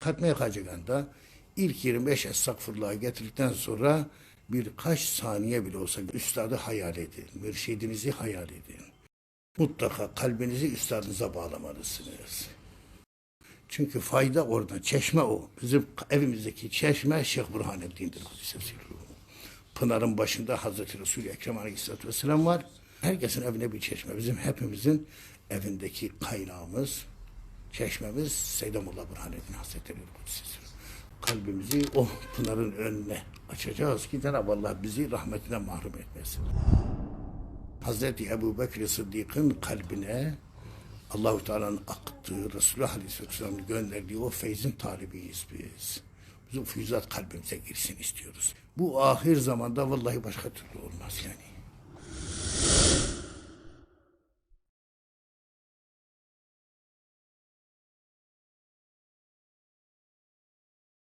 Hatme Hacıgan'da ilk 25 estağfurullah getirdikten sonra birkaç saniye bile olsa üstadı hayal edin, mürşidinizi hayal edin. Mutlaka kalbinizi üstadınıza bağlamalısınız. Çünkü fayda orada, çeşme o. Bizim evimizdeki çeşme Şeyh Burhanettin'dir. Pınarın başında Hazreti Resul-i Ekrem Aleyhisselatü Vesselam var. Herkesin evine bir çeşme. Bizim hepimizin evindeki kaynağımız, çeşmemiz Seyyidullah Burhanettin Hazretleri sirruhu. Kalbimizi o pınarın önüne açacağız ki Cenab-ı Allah bizi rahmetinden mahrum etmesin. Hazreti Ebu Bekir Sıddık'ın kalbine Allahu Teala'nın aktığı, Resulullah Aleyhisselatü Vesselam'ın gönderdiği o feyzin talibiyiz biz. Bizim füyüzat kalbimize girsin istiyoruz. Bu ahir zamanda vallahi başka türlü olmaz yani.